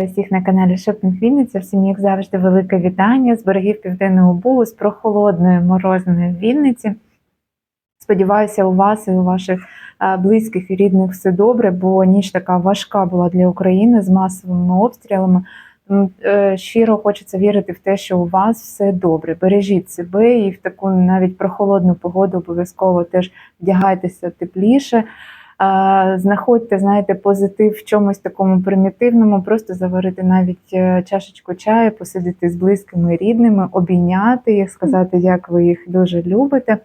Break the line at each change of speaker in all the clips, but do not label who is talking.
Вітаю всіх на каналі Шопінг Вінниця. Всім, як завжди, велике вітання з берегів Південного Бугу, з прохолодної морозної Вінниці. Сподіваюся, у вас і у ваших близьких і рідних все добре, бо ніч така важка була для України з масовими обстрілами. Е, Щиро хочеться вірити в те, що у вас все добре. Бережіть себе і в таку навіть прохолодну погоду обов'язково теж вдягайтеся тепліше. Знаходьте, знаєте, позитив в чомусь такому примітивному, просто заварити навіть е, чашечку чаю, посидіти з близькими рідними, обійняти їх, сказати, як ви їх дуже любите.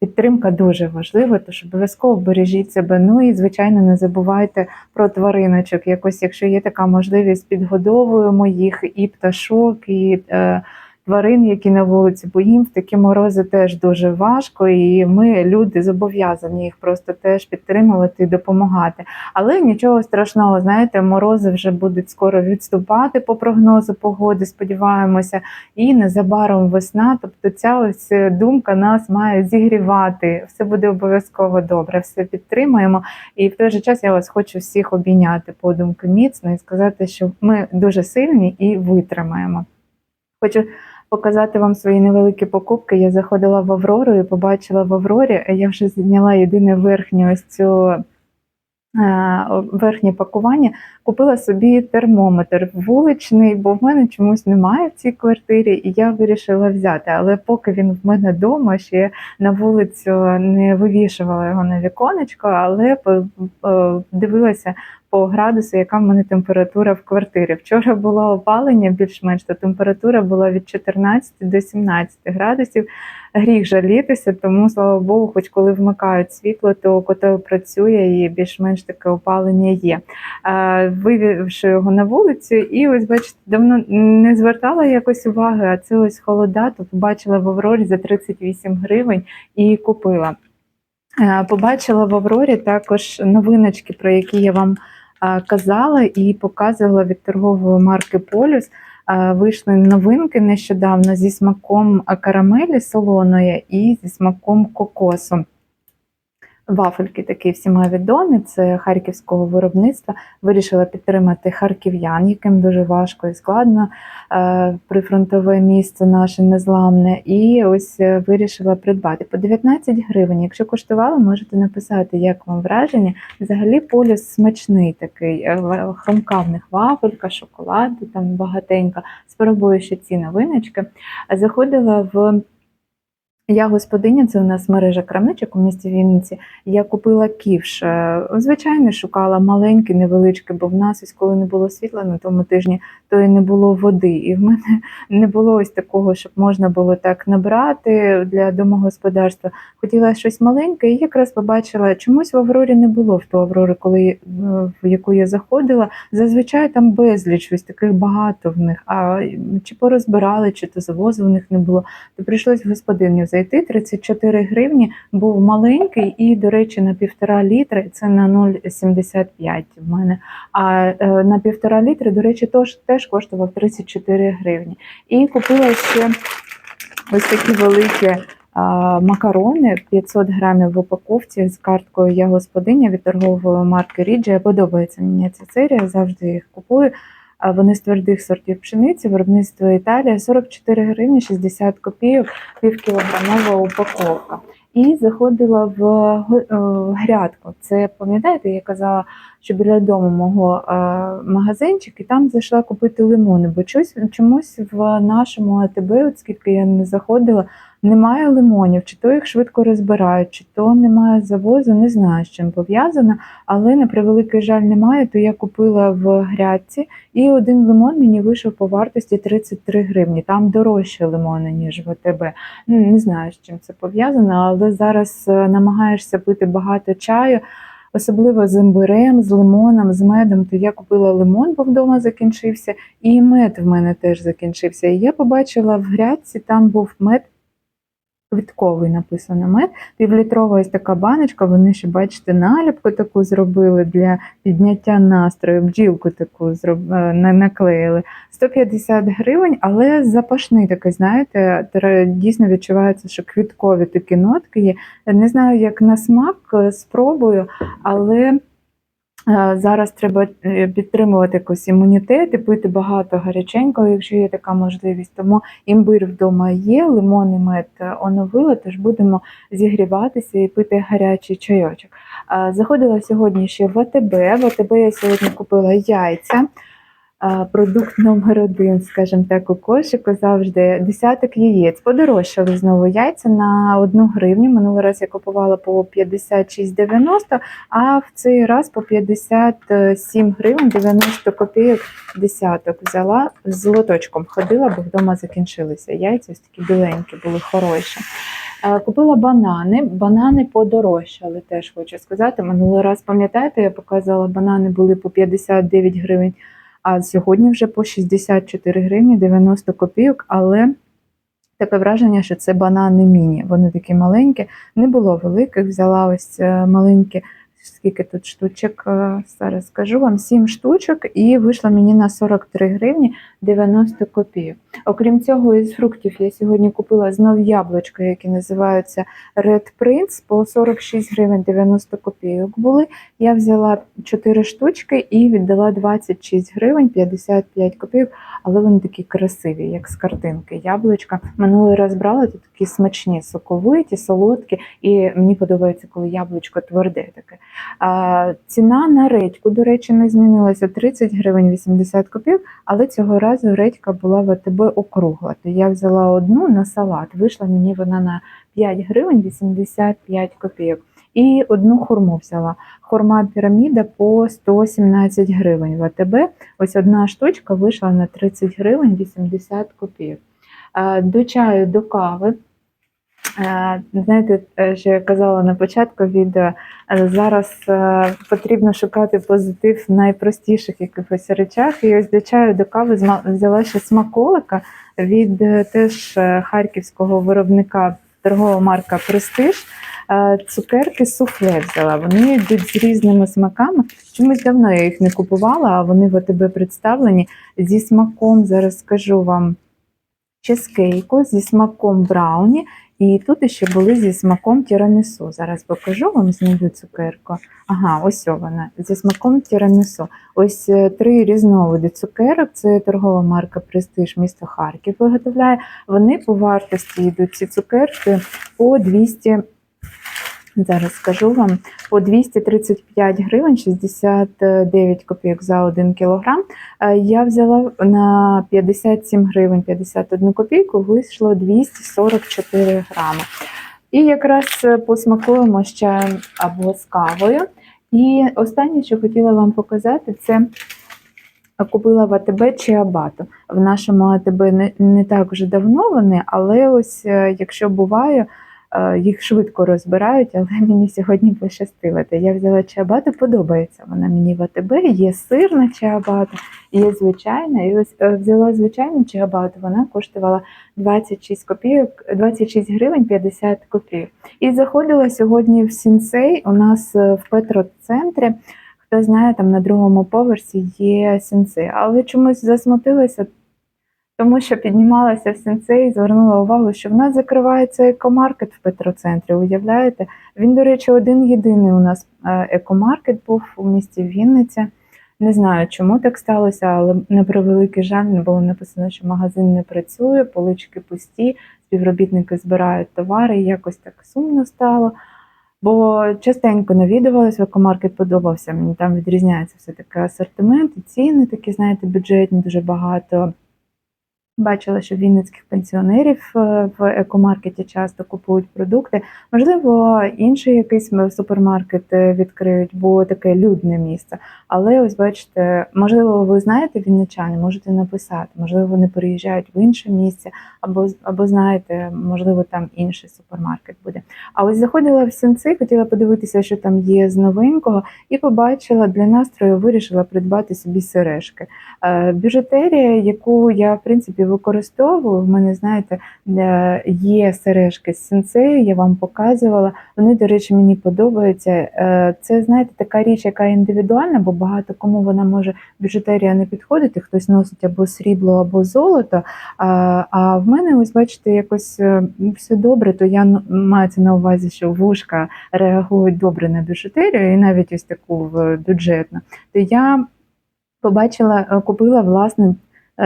Підтримка дуже важлива, тож обов'язково бережіть себе. Ну і звичайно, не забувайте про твариночок. Якось, якщо є така можливість, підгодовуємо їх і пташок, і е, тварин, які на вулиці, бо їм в такі морози теж дуже важко, і ми, люди, зобов'язані їх просто теж підтримувати і допомагати. Але нічого страшного, знаєте, морози вже будуть скоро відступати по прогнозу погоди, сподіваємося, і незабаром весна. Тобто ця ось думка нас має зігрівати. Все буде обов'язково добре, все підтримаємо. І в той же час я вас хочу всіх обійняти подумки міцно і сказати, що ми дуже сильні і витримаємо. Хочу показати вам свої невеликі покупки. Я заходила в Аврору і побачила в Аврорі. Я вже зняла єдине верхнє ось цю е, верхнє пакування. Купила собі термометр вуличний, бо в мене чомусь немає в цій квартирі, і я вирішила взяти. Але поки він в мене вдома, ще на вулицю не вивішувала його на віконечко, але е, дивилася по градусу, яка в мене температура в квартирі. Вчора було опалення більш-менш, то температура була від 14 до 17 градусів. Гріх жалітися, тому слава Богу, хоч коли вмикають світло, то котел працює і більш-менш таке опалення є. Вивівши його на вулицю, і ось бачите, давно не звертала якось уваги, а це ось холода, то побачила в Аврорі за 38 гривень і купила. Побачила в Аврорі також новиночки, про які я вам казала і показувала від торгової марки Полюс. Вийшли новинки нещодавно зі смаком карамелі солоної і зі смаком кокосу. Вафельки такі всіма відомі, це харківського виробництва. Вирішила підтримати харків'ян, яким дуже важко і складно е, прифронтове місце наше незламне. І ось е, вирішила придбати по 19 гривень. Якщо коштувало, можете написати, як вам враження. Взагалі полюс смачний такий, е, хрумка в них вафелька, шоколаду там багатенько. Спробую ще ці новиночки. Заходила в я господиня, це у нас мережа крамничок у місті Вінниці. Я купила ківш. Е, Звичайно, шукала маленький, невеличкий, бо в нас ось коли не було світла на тому тижні, то і не було води. І в мене не було ось такого, щоб можна було так набрати для домогосподарства. Хотіла щось маленьке, і якраз побачила, чомусь в Аврорі не було в ту Аврорі, коли е, в яку я заходила. Зазвичай там безліч, ось таких багато в них. А чи порозбирали, чи то завозу в них не було то прийшлось в господиню зайти. 34 гривні був маленький і, до речі, на півтора літри це на 0,75 в мене. А е, на півтора літри, до речі, теж коштував 34 гривні. І купила ще ось такі великі. Макарони 500 грамів в упаковці з карткою Я господиня від торгової марки Ріджія. Подобається мені ця серія, завжди їх купую. Вони з твердих сортів пшениці, виробництво Італія, 44 гривні 60 копійок, півкілограмова упаковка. І заходила в го- е, грядку. Це пам'ятаєте, я казала, що біля дому мого е, магазинчик, і там зайшла купити лимони. Бо чомусь в нашому АТБ, оскільки я не заходила, немає лимонів, чи то їх швидко розбирають, чи то немає завозу, не знаю, з чим пов'язано, але на превеликий жаль немає, то я купила в грядці, і один лимон мені вийшов по вартості 33 гривні. Там дорожче лимони, ніж в АТБ. Ну, не знаю, з чим це пов'язано, але зараз е, намагаєшся пити багато чаю. Особливо з імбирем, з лимоном, з медом, то я купила лимон, бо вдома закінчився, і мед в мене теж закінчився. І я побачила в грядці, там був мед квітковий написано мед, півлітрова ось така баночка. Вони ще, бачите, наліпку таку зробили для підняття настрою, бджілку таку зроб- е, на- наклеїли. 150 гривень, але запашний такий, знаєте, дійсно відчувається, що квіткові такі нотки є. Не знаю, як на смак, е, спробую, але Зараз треба е, підтримувати якось імунітет і пити багато гаряченького, якщо є така можливість. Тому імбир вдома є, лимон і мед е, оновила, тож будемо зігріватися і пити гарячий чайочок. Е, Заходила сьогодні ще в АТБ. В АТБ я сьогодні купила яйця. Продукт номер один, скажімо так, у кошику завжди десяток яєць. Подорожчали знову яйця на одну гривню. Минулий раз я купувала по 56,90, а в цей раз по 57 гривень 90 копійок десяток взяла з лоточком. Ходила, бо вдома закінчилися яйця, ось такі біленькі були хороші. Купила банани. Банани подорожчали, теж хочу сказати. Минулий раз, пам'ятаєте, я показувала, банани були по 59 гривень, а сьогодні вже по 64 гривні 90 копійок, але таке враження, що це банани міні. Вони такі маленькі, не було великих. Взяла ось е, маленькі, скільки тут штучок, е, зараз скажу вам, 7 штучок, і вийшло мені на 43 гривні 90 копійок. Окрім цього, із фруктів я сьогодні купила знов яблучка, які називаються Red Prince, по 46 гривень 90 копійок були. Я взяла 4 штучки і віддала 26 гривень 55 копійок, але вони такі красиві, як з картинки. Яблучка. Минулий раз брала, то такі смачні, соковиті, солодкі, і мені подобається, коли яблучко тверде таке. Ціна на редьку, до речі, не змінилася 30 гривень 80 копійок, але цього разу редька була в АТБ округла. То я взяла одну на салат. Вийшла мені вона на 5 гривень 85 копійок. І одну хурму взяла. Хурма піраміда по 117 гривень в АТБ. Ось одна штучка вийшла на 30 гривень 80 копійок. До чаю, до кави. Е, Знаєте, е, що я казала на початку відео, е, зараз потрібно шукати позитив в найпростіших якихось речах. І ось до чаю, до кави взяла ще смаколика від теж харківського виробника торгова марка Престиж. Цукерки суфле взяла. Вони йдуть з різними смаками. Чомусь давно я їх не купувала, а вони в АТБ представлені зі смаком. Зараз скажу вам чизкейку, зі смаком брауні. І тут ще були зі смаком тірамісу. Зараз покажу вам, знайду цукерку. Ага, ось вона, зі смаком тірамісу. Ось е, три різновиди цукерок. Це торгова марка Престиж місто Харків виготовляє. Вони по вартості йдуть ці цукерки по 200, зараз скажу вам, по 235 гривень 69 копійок за 1 кілограм. Е, Я взяла на 57 гривень 51 копійку, вийшло 244 грами. І якраз е, посмакуємо з чаєм або з кавою. І останнє, що хотіла вам показати, це купила в АТБ чиабату. В нашому АТБ не, так вже давно вони, але ось е, якщо буває, е, їх швидко розбирають, але мені сьогодні пощастило. Я взяла чиабату, подобається вона мені в АТБ, є сирна чиабата, є звичайна. І ось е, взяла звичайну чиабату, вона коштувала 26 копійок, 26 гривень 50 копійок. І заходила сьогодні в Сінцей. У нас е, в Петроцентрі. Хто знає, там на другому поверсі є сінцей. Але чомусь засмутилася, тому що піднімалася в сінцей і звернула увагу, що в нас закривається екомаркет в Петроцентрі. Уявляєте? Він, до речі, один єдиний у нас е, екомаркет був у місті Вінниця. Не знаю, чому так сталося, але на превеликий жаль було написано, що магазин не працює, полички пусті, співробітники збирають товари, і якось так сумно стало. Бо частенько навідувалась, в екомаркет подобався. Мені там відрізняється все таки асортимент, ціни такі, знаєте, бюджетні, дуже багато. Бачила, що вінницьких пенсіонерів е, в екомаркеті часто купують продукти. Можливо, інший якийсь супермаркет е, відкриють, бо таке людне місце. Але ось бачите, можливо, ви знаєте вінничани, можете написати, можливо, вони переїжджають в інше місце, або або знаєте, можливо, там інший супермаркет буде. А ось заходила в сінці, хотіла подивитися, що там є з новенького, і побачила для настрою, вирішила придбати собі сережки. Е, Біжутерія, яку я в принципі принципі, використовую. В мене, знаєте, е, є сережки з сенсею, я вам показувала. Вони, до речі, мені подобаються. Е, Це, знаєте, така річ, яка індивідуальна, бо багато кому вона може біжутерія не підходити. Хтось носить або срібло, або золото. А, а в мене, ось бачите, якось е, все добре, то я маю на увазі, що вушка реагують добре на біжутерію, і навіть ось таку бюджетну. То я побачила, е, купила власне е,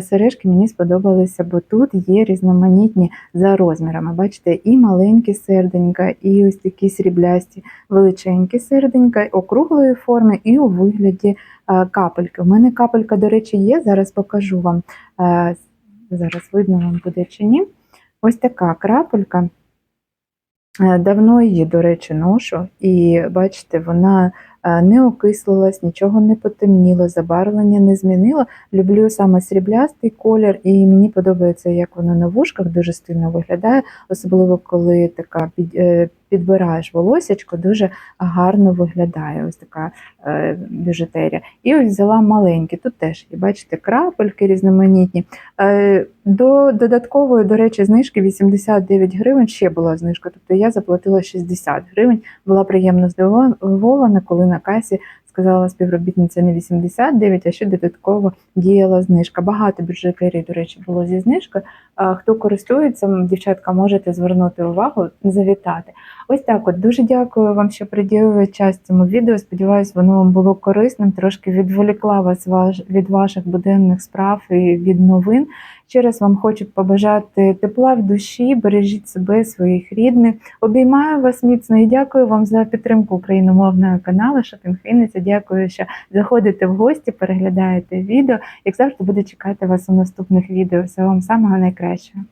сережки, мені сподобалися, бо тут є різноманітні за розмірами. Бачите, і маленькі серденька, і ось такі сріблясті, величенькі серденька, округлої форми, і у вигляді е, капельки. У мене капелька, до речі, є. Зараз покажу вам. Е, Зараз видно вам буде чи ні. Ось така крапелька. Е, Давно її, до речі, ношу, і бачите, вона е, не окислилась, нічого не потемніло, забарвлення не змінило. Люблю саме сріблястий колір, і мені подобається, як воно на вушках дуже стильно виглядає, особливо коли така під, е, підбираєш волосячко, дуже гарно виглядає. Ось така е, біжутерія. І ось взяла маленькі. Тут теж і бачите, крапельки різноманітні. Е, До додаткової, до речі, знижки 89 гривень ще була знижка. Тобто я заплатила 60 гривень. Була приємно здивована, коли на касі сказала співробітниця не 89, а ще додатково діяла знижка. Багато бюджетерів, до речі, було зі знижкою. Хто користується, дівчатка, можете звернути увагу, завітати. Ось так. От дуже дякую вам, що приділили час цьому відео. Сподіваюсь, воно вам було корисним. Трошки відволікла вас від ваших буденних справ і від новин. Ще раз вам хочу побажати тепла в душі, бережіть себе, своїх рідних. Обіймаю вас міцно і дякую вам за підтримку україномовного каналу Шопінгхиниця. Дякую, що заходите в гості, переглядаєте відео. Як завжди, буду чекати вас у наступних відео. Всього вам самого найкращого. pressure.